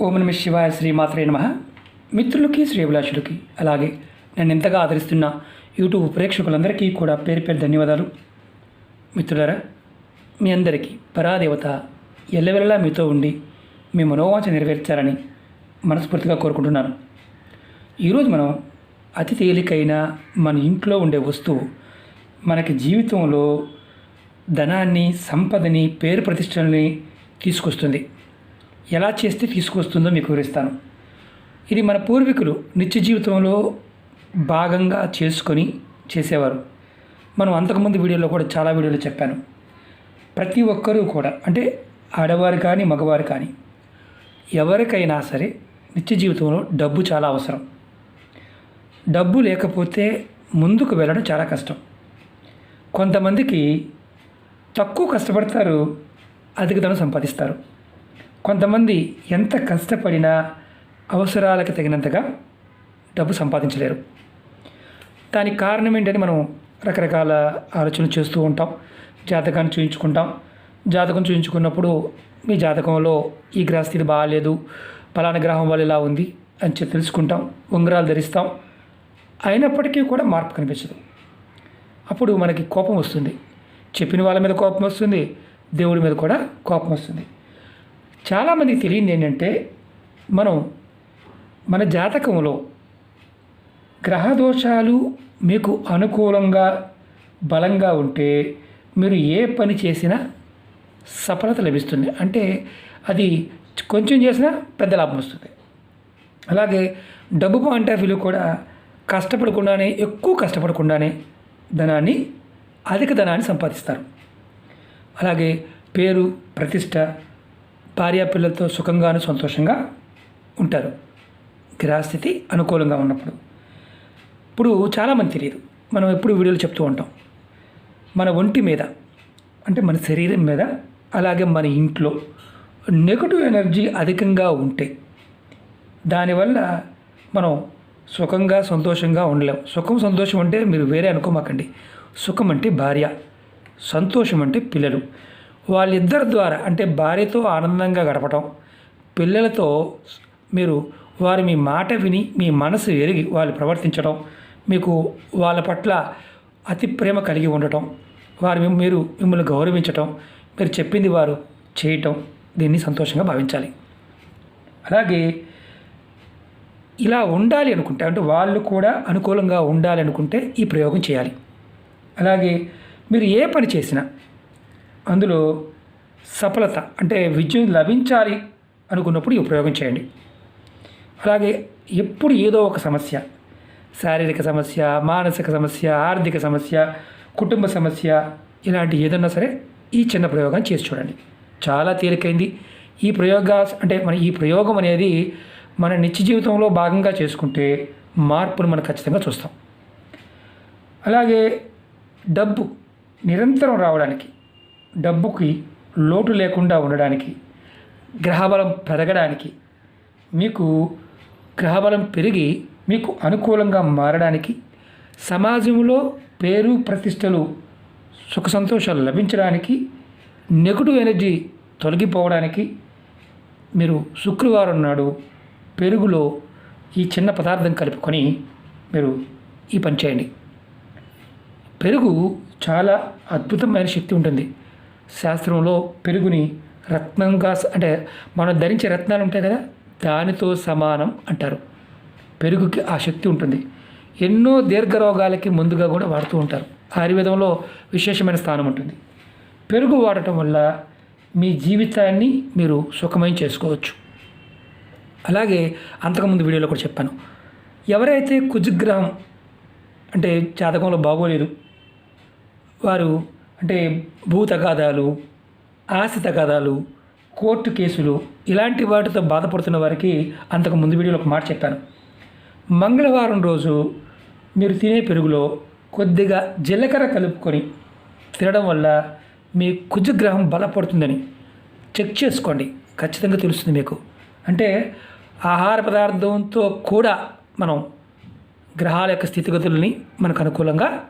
ఓం నమ శివాయ శ్రీమాత్రే నమ. మిత్రులకి శ్రీభిలాషులకి అలాగే నన్ను ఎంతగా ఆదరిస్తున్న యూట్యూబ్ ప్రేక్షకులందరికీ కూడా పేరు పేరు ధన్యవాదాలు. మిత్రులారా మీ అందరికీ పరాదేవత ఎల్లవెల్లలా మీతో ఉండి మీ మనోవాంఛ నెరవేర్చాలని మనస్ఫూర్తిగా కోరుకుంటున్నాను. ఈరోజు మనం అతి తేలికైన మన ఇంట్లో ఉండే వస్తువు మనకి జీవితంలో ధనాన్ని సంపదని పేరు ప్రతిష్టలని తీసుకొస్తుంది. ఎలా చేస్తే తీసుకొస్తుందో మీకు వివరిస్తాను. ఇది మన పూర్వీకులు నిత్య జీవితంలో భాగంగా చేసుకొని చేసేవారు. మనం అంతకుముందు వీడియోలో కూడా చాలా వీడియోలు చెప్పాను. ప్రతి ఒక్కరూ కూడా అంటే ఆడవారు కానీ మగవారు కానీ ఎవరికైనా సరే నిత్య జీవితంలో డబ్బు చాలా అవసరం. డబ్బు లేకపోతే ముందుకు వెళ్ళడం చాలా కష్టం. కొంతమందికి తక్కువ కష్టపడతారు అధిక ధనం సంపాదిస్తారు. కొంతమంది ఎంత కష్టపడినా అవసరాలకు తగినంతగా డబ్బు సంపాదించలేరు. దానికి కారణం ఏంటని మనం రకరకాల ఆలోచనలు చేస్తూ ఉంటాం. జాతకాన్ని చూయించుకుంటాం. జాతకం చూయించుకున్నప్పుడు మీ జాతకంలో ఈ గ్రహస్థితి బాగాలేదు పలానా గ్రహం వల్ల ఇలా ఉంది అని చెప్పి తెలుసుకుంటాం ఉంగరాలు ధరిస్తాం. అయినప్పటికీ కూడా మార్పు కనిపించదు. అప్పుడు మనకి కోపం వస్తుంది. చెప్పిన వాళ్ళ మీద కోపం వస్తుంది దేవుడి మీద కూడా కోపం వస్తుంది. చాలామందికి తెలియంది ఏంటంటే మనం మన జాతకంలో గ్రహదోషాలు మీకు అనుకూలంగా బలంగా ఉంటే మీరు ఏ పని చేసినా సఫలత లభిస్తుంది. అంటే అది కొంచెం చేసినా పెద్ద లాభం వస్తుంది. అలాగే డబ్బు పాయింట్ ఆఫ్ వ్యూలో కూడా కష్టపడకుండానే ఎక్కువ కష్టపడకుండానే ధనాన్ని అధిక ధనాన్ని సంపాదిస్తారు. అలాగే పేరు ప్రతిష్ట భార్య పిల్లలతో సుఖంగాను సంతోషంగా ఉంటారు. గ్రహస్థితి అనుకూలంగా ఉన్నప్పుడు. ఇప్పుడు చాలామంది తెలియదు. మనం ఎప్పుడు వీడియోలు చెప్తూ ఉంటాం. మన ఒంటి మీద అంటే మన శరీరం మీద అలాగే మన ఇంట్లో నెగటివ్ ఎనర్జీ అధికంగా ఉంటే దానివల్ల మనం సుఖంగా సంతోషంగా ఉండలేం. సుఖం సంతోషం అంటే మీరు వేరే అనుకోమాకండి. సుఖం అంటే భార్య సంతోషం అంటే పిల్లలు. వాళ్ళిద్దరి ద్వారా అంటే భార్యతో ఆనందంగా గడపటం పిల్లలతో మీరు వారు మీ మాట విని మీ మనసు ఎరిగి వాళ్ళు ప్రవర్తించడం మీకు వాళ్ళ పట్ల అతి ప్రేమ కలిగి ఉండటం వారు మీరు మిమ్మల్ని గౌరవించటం మీరు చెప్పింది వారు చేయటం దీన్ని సంతోషంగా భావించాలి. అలాగే ఇలా ఉండాలి అనుకుంటే అంటే వాళ్ళు కూడా అనుకూలంగా ఉండాలి అనుకుంటే ఈ ప్రయోగం చేయాలి. అలాగే మీరు ఏ పని చేసినా అందులో సఫలత అంటే విజయం లభించాలి అనుకున్నప్పుడు ఈ ప్రయోగం చేయండి. అలాగే ఎప్పుడు ఏదో ఒక సమస్య శారీరక సమస్య మానసిక సమస్య ఆర్థిక సమస్య కుటుంబ సమస్య ఇలాంటి ఏదన్నా సరే ఈ చిన్న ప్రయోగం చేసి చూడండి. చాలా తేలికైంది. ఈ ప్రయోగ అంటే మన ఈ ప్రయోగం అనేది మన నిత్య జీవితంలో భాగంగా చేసుకుంటే మార్పును మనం ఖచ్చితంగా చూస్తాం. అలాగే డబ్బు నిరంతరం రావడానికి డబ్బుకి లోటు లేకుండా ఉండడానికి గ్రహబలం పెరగడానికి మీకు గ్రహబలం పెరిగి మీకు అనుకూలంగా మారడానికి సమాజంలో పేరు ప్రతిష్టలు సుఖ సంతోషాలు లభించడానికి నెగటివ్ ఎనర్జీ తొలగిపోవడానికి మీరు శుక్రవారం నాడు పెరుగులో ఈ చిన్న పదార్థం కలుపుకొని మీరు ఈ పని చేయండి. పెరుగు చాలా అద్భుతమైన శక్తి ఉంటుంది. శాస్త్రంలో పెరుగుని రత్నంగా అంటే మనం ధరించే రత్నాలు ఉంటాయి కదా దానితో సమానం అంటారు. పెరుగుకి ఆ శక్తి ఉంటుంది. ఎన్నో దీర్ఘ రోగాలకి ముందుగా కూడా వాడుతూ ఉంటారు. ఆయుర్వేదంలో విశేషమైన స్థానం ఉంటుంది. పెరుగు వాడటం వల్ల మీ జీవితాన్ని మీరు సుఖమయం చేసుకోవచ్చు. అలాగే అంతకుముందు వీడియోలో కూడా చెప్పాను. ఎవరైతే కుజగ్రహం అంటే జాతకంలో బాగోలేదు వారు అంటే భూ తగాదాలు ఆస్తి తగాదాలు కోర్టు కేసులు ఇలాంటి వాటితో బాధపడుతున్న వారికి అంతకు ముందు వీడియోలో ఒక మాట చెప్పాను. మంగళవారం రోజు మీరు తినే పెరుగులో కొద్దిగా జీలకర్ర కలుపుకొని తినడం వల్ల మీ కుజగ్రహం బలపడుతుందని చెక్ చేసుకోండి. ఖచ్చితంగా తెలుస్తుంది మీకు. అంటే ఆహార పదార్థంతో కూడా మనం గ్రహాల యొక్క స్థితిగతుల్ని మనకు అనుకూలంగా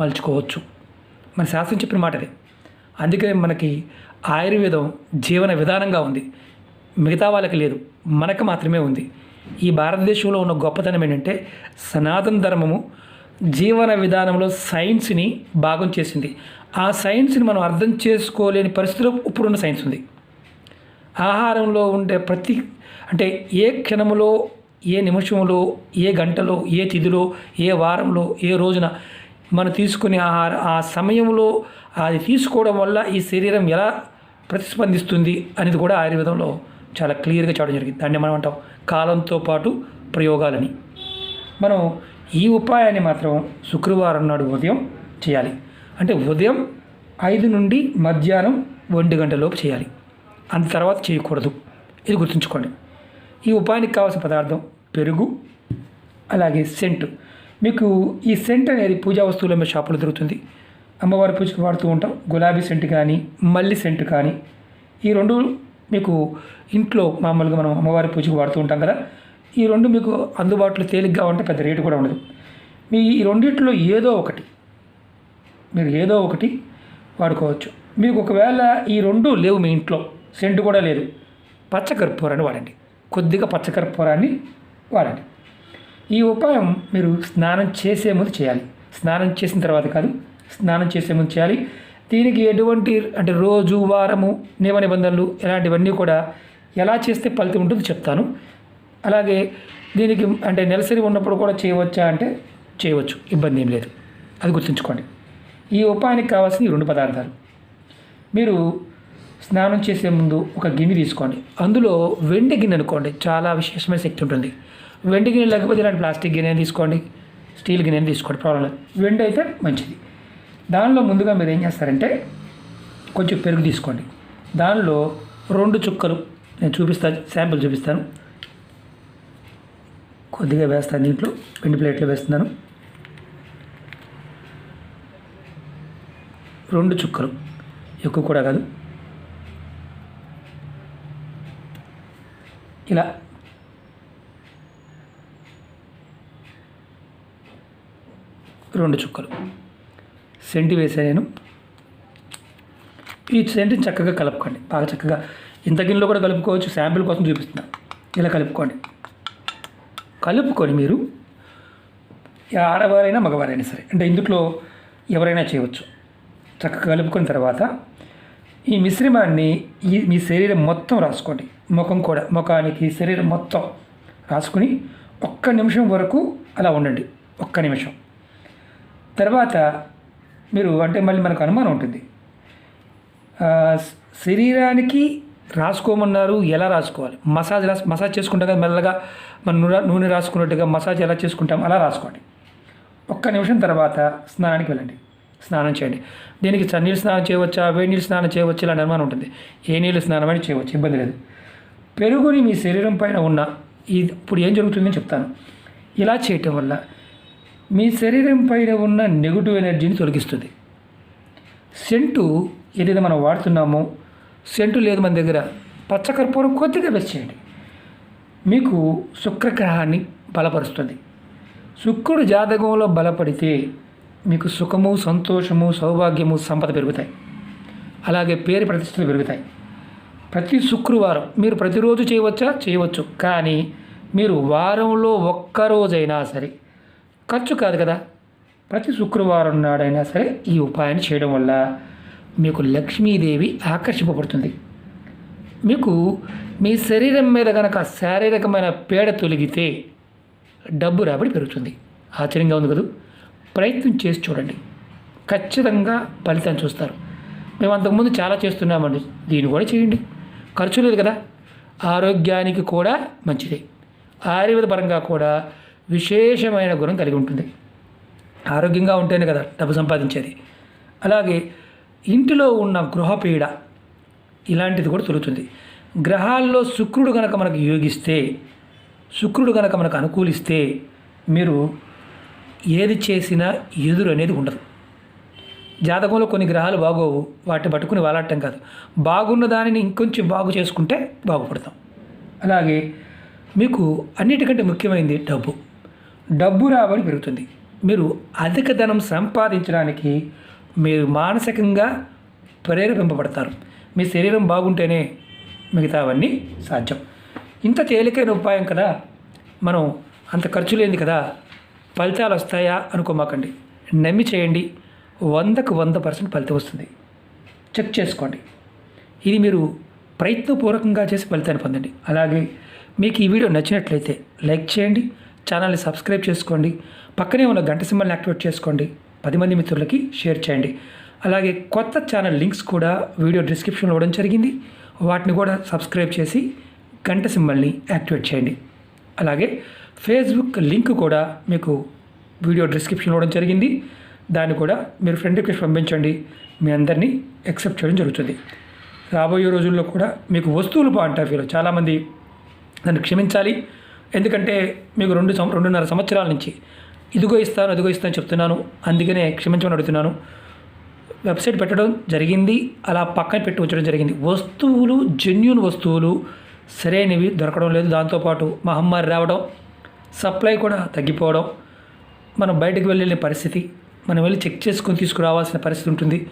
మలుచుకోవచ్చు. మన శాస్త్రం చెప్పిన మాట అది అందుకనే మనకి ఆయుర్వేదం జీవన విధానంగా ఉంది. మిగతా వాళ్ళకి లేదు. మనకు మాత్రమే ఉంది. ఈ భారతదేశంలో ఉన్న గొప్పతనం ఏంటంటే సనాతన ధర్మము జీవన విధానంలో సైన్స్ని భాగం చేసింది. ఆ సైన్స్ని మనం అర్థం చేసుకోలేని పరిస్థితిలో ఇప్పుడున్న సైన్స్ ఉంది. ఆహారంలో ఉండే ప్రతి అంటే ఏ క్షణములో ఏ నిమిషంలో ఏ గంటలో ఏ తిథిలో ఏ వారంలో ఏ రోజున మనం తీసుకునే ఆహార ఆ సమయంలో అది తీసుకోవడం వల్ల ఈ శరీరం ఎలా ప్రతిస్పందిస్తుంది అనేది కూడా ఆయుర్వేదంలో చాలా క్లియర్గా చెప్పడం జరిగింది. దాన్ని మనం అంటాం కాలంతో పాటు ప్రయోగాలని. మనం ఈ ఉపాయాన్ని మాత్రం శుక్రవారం నాడు ఉదయం చేయాలి. అంటే ఉదయం ఐదు నుండి మధ్యాహ్నం ఒంటి గంటలోపు చేయాలి. అంత తర్వాత చేయకూడదు. ఇది గుర్తుంచుకోండి. ఈ ఉపాయానికి కావాల్సిన పదార్థం పెరుగు అలాగే సెంట్. మీకు ఈ సెంట్ అనేది పూజా వస్తువుల మీద షాపులో దొరుకుతుంది. అమ్మవారి పూజకు వాడుతూ ఉంటాం. గులాబీ సెంట్ కానీ మల్లి సెంట్ కానీ ఈ రెండు మీకు ఇంట్లో మామూలుగా మనం అమ్మవారి పూజకు వాడుతూ ఉంటాం కదా. ఈ రెండు మీకు అందుబాటులో తేలిగ్గా ఉంటే పెద్ద రేటు కూడా ఉండదు. మీ ఈ రెండిట్లో ఏదో ఒకటి మీరు ఏదో ఒకటి వాడుకోవచ్చు. మీకు ఒకవేళ ఈ రెండు లేవు మీ ఇంట్లో సెంటు కూడా లేదు. పచ్చకర్పూరాన్ని వాడండి. కొద్దిగా పచ్చకర్పూరాన్ని వాడండి. ఈ ఉపాయం మీరు స్నానం చేసే ముందు చేయాలి. స్నానం చేసిన తర్వాత కాదు స్నానం చేసే ముందు చేయాలి. దీనికి ఎటువంటి అంటే రోజు వారము నియమ నిబంధనలు ఇలాంటివన్నీ కూడా ఎలా చేస్తే ఫలితం ఉంటుందో చెప్తాను. అలాగే దీనికి అంటే నెలసరి ఉన్నప్పుడు కూడా చేయవచ్చా అంటే చేయవచ్చు. ఇబ్బంది ఏం లేదు. అది గుర్తుంచుకోండి. ఈ ఉపాయానికి కావాల్సిన ఈ రెండు పదార్థాలు. మీరు స్నానం చేసే ముందు ఒక గిన్నె తీసుకోండి. అందులో వెండి గిన్నె అనుకోండి. చాలా విశేషమైన శక్తి ఉంటుంది. వెండి గిన్నె లేకపోతే ఇలాంటి ప్లాస్టిక్ గిన్నె తీసుకోండి. స్టీల్ గిన్నె తీసుకోండి ప్రాబ్లం లేదు. వెండి అయితే మంచిది. దానిలో ముందుగా మీరు ఏం చేస్తారంటే కొంచెం పెరుగు తీసుకోండి. దానిలో రెండు చుక్కలు నేను చూపిస్తాను శాంపుల్ చూపిస్తాను. కొద్దిగా వేస్తాను దీంట్లో వెండి ప్లేట్లో వేస్తున్నాను. రెండు చుక్కలు ఎక్కువ కూడా కాదు. ఇలా రెండు చుక్కలు. సెంటి వేసా నేను. ఈ సెంటిని చక్కగా కలుపుకోండి. బాగా చక్కగా ఇంత గిన్నెలో కూడా కలుపుకోవచ్చు. శాంపిల్ కోసం చూపిస్తున్నా. ఇలా కలుపుకోండి. కలుపుకొని మీరు ఆడవారైనా మగవారైనా సరే అంటే ఇందులో ఎవరైనా చేయవచ్చు. చక్కగా కలుపుకున్న తర్వాత ఈ మిశ్రమాన్ని ఈ మీ శరీరం మొత్తం రాసుకోండి. ముఖం కూడా ముఖానికి శరీరం మొత్తం రాసుకుని ఒక్క నిమిషం వరకు అలా ఉండండి. ఒక్క నిమిషం. తర్వాత మీరు అంటే మళ్ళీ మనకు అనుమానం ఉంటుంది. శరీరానికి రాసుకోమన్నారు ఎలా రాసుకోవాలి? మసాజ్ రాసు మసాజ్ చేసుకుంటాం కదా మెల్లగా మన నూనె నూనె రాసుకున్నట్టుగా మసాజ్ ఎలా చేసుకుంటాం అలా రాసుకోండి. ఒక్క నిమిషం తర్వాత స్నానానికి వెళ్ళండి. స్నానం చేయండి. దీనికి చన్నీళ్ళు స్నానం చేయవచ్చా? వేడి నీళ్ళు స్నానం చేయవచ్చు? ఇలాంటి అనుమానం ఉంటుంది. ఏ నీళ్ళు స్నానం అని చేయవచ్చు ఇబ్బంది లేదు. పెరుగుని మీ శరీరం పైన ఉన్న ఇది ఇప్పుడు ఏం జరుగుతుందని చెప్తాను. ఇలా చేయటం వల్ల మీ శరీరం పైన ఉన్న నెగిటివ్ ఎనర్జీని తొలగిస్తుంది. సెంటు ఏదైతే మనం వాడుతున్నామో సెంటు లేదు మన దగ్గర పచ్చకర్పూరం కొద్దిగా వేస్ట్ చేయండి. మీకు శుక్రగ్రహాన్ని బలపరుస్తుంది. శుక్రుడు జాతకంలో బలపడితే మీకు సుఖము సంతోషము సౌభాగ్యము సంపద పెరుగుతాయి. అలాగే పేరు ప్రతిష్టలు పెరుగుతాయి. ప్రతి శుక్రవారం మీరు ప్రతిరోజు చేయవచ్చా? చేయవచ్చు. కానీ మీరు వారంలో ఒక్క రోజైనా సరే ఖర్చు కాదు కదా. ప్రతి శుక్రవారం నాడైనా సరే ఈ ఉపాయాన్ని చేయడం వల్ల మీకు లక్ష్మీదేవి ఆకర్షింపబడుతుంది. మీకు మీ శరీరం మీద కనుక శారీరకమైన పేడ తొలగితే డబ్బు రాబడి పెరుగుతుంది. ఆశ్చర్యంగా ఉంది కదా. ప్రయత్నం చేసి చూడండి. ఖచ్చితంగా ఫలితం చూస్తారు. మేము అంతకుముందు చాలా చేస్తున్నామండి. దీన్ని కూడా చేయండి. ఖర్చు లేదు కదా. ఆరోగ్యానికి కూడా మంచిదే. ఆయుర్వేద పరంగా కూడా విశేషమైన గుణం కలిగి ఉంటుంది. ఆరోగ్యంగా ఉంటేనే కదా డబ్బు సంపాదించేది. అలాగే ఇంటిలో ఉన్న గృహపీడ ఇలాంటిది కూడా తొలుగుతుంది గ్రహాల్లో శుక్రుడు కనుక మనకు యోగిస్తే శుక్రుడు కనుక మనకు అనుకూలిస్తే మీరు ఏది చేసినా ఎదురు అనేది ఉండదు. జాతకంలో కొన్ని గ్రహాలు బాగోవు వాటిని పట్టుకుని వాలాడటం కాదు. బాగున్న దానిని ఇంకొంచెం బాగు చేసుకుంటే బాగుపడతాం. అలాగే మీకు అన్నిటికంటే ముఖ్యమైనది డబ్బు. డబ్బు రాబడి పెరుగుతుంది. మీరు అధిక ధనం సంపాదించడానికి మీరు మానసికంగా ప్రేరేపింపబడతారు. మీ శరీరం బాగుంటేనే మిగతావన్నీ సాధ్యం. ఇంత తేలికైన ఉపాయం కదా. మనం అంత ఖర్చు లేనిది కదా. ఫలితాలు వస్తాయా అనుకోమాకండి. నమ్మి చేయండి. వందకు వంద పర్సెంట్ ఫలితం వస్తుంది. చెక్ చేసుకోండి. ఇది మీరు ప్రయత్నపూర్వకంగా చేసి ఫలితాన్ని పొందండి. అలాగే మీకు ఈ వీడియో నచ్చినట్లయితే లైక్ చేయండి. ఛానల్ని సబ్స్క్రైబ్ చేసుకోండి. పక్కనే ఉన్న గంట సింబల్ని యాక్టివేట్ చేసుకోండి. పది మంది మిత్రులకి షేర్ చేయండి. అలాగే కొత్త ఛానల్ లింక్స్ కూడా వీడియో డిస్క్రిప్షన్లో ఇవ్వడం జరిగింది. వాటిని కూడా సబ్స్క్రైబ్ చేసి గంట సింబల్ని యాక్టివేట్ చేయండి. అలాగే ఫేస్బుక్ లింక్ కూడా మీకు వీడియో డిస్క్రిప్షన్ ఇవ్వడం జరిగింది. దాన్ని కూడా మీరు ఫ్రెండ్ రిక్వెస్ట్ పంపించండి. మీ అందరినీ యాక్సెప్ట్ చేయడం జరుగుతుంది. రాబోయే రోజుల్లో కూడా మీకు వస్తువులు పాయింట్ ఆఫ్ వ్యూలో చాలామంది నన్ను క్షమించాలి. ఎందుకంటే మీకు రెండు సం రెండున్నర సంవత్సరాల నుంచి ఇదిగో ఇస్తాను అదిగో ఇస్తాను చెప్తున్నాను. అందుకనే క్షమించమని అడుగుతున్నాను. వెబ్సైట్ పెట్టడం జరిగింది. అలా పక్కన పెట్టి ఉంచడం జరిగింది. వస్తువులు జెన్యున్ వస్తువులు సరైనవి దొరకడం లేదు. దాంతోపాటు మహమ్మారి రావడం సప్లై కూడా తగ్గిపోవడం మనం బయటకు వెళ్ళే పరిస్థితి మనం వెళ్ళి చెక్ చేసుకొని తీసుకురావాల్సిన పరిస్థితి ఉంటుంది.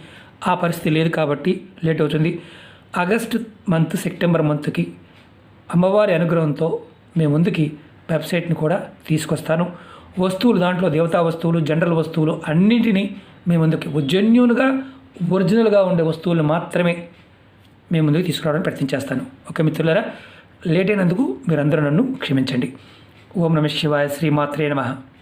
ఆ పరిస్థితి లేదు కాబట్టి లేట్ అవుతుంది. ఆగస్ట్ మంత్ సెప్టెంబర్ మంత్కి అమ్మవారి అనుగ్రహంతో మేము ముందుకి వెబ్సైట్ని కూడా తీసుకొస్తాను. వస్తువులు దాంట్లో దేవతా వస్తువులు జనరల్ వస్తువులు అన్నింటినీ మేము ముందుకి జెన్యున్గా ఒరిజినల్గా ఉండే వస్తువులు మాత్రమే మేము ముందుకు తీసుకురావడానికి ప్రయత్నం చేస్తాను. ఓకే మిత్రులారా? లేట్ అయినందుకు మీరందరూ నన్ను క్షమించండి. ఓం నమ శివాయ శ్రీమాత్రే నమః.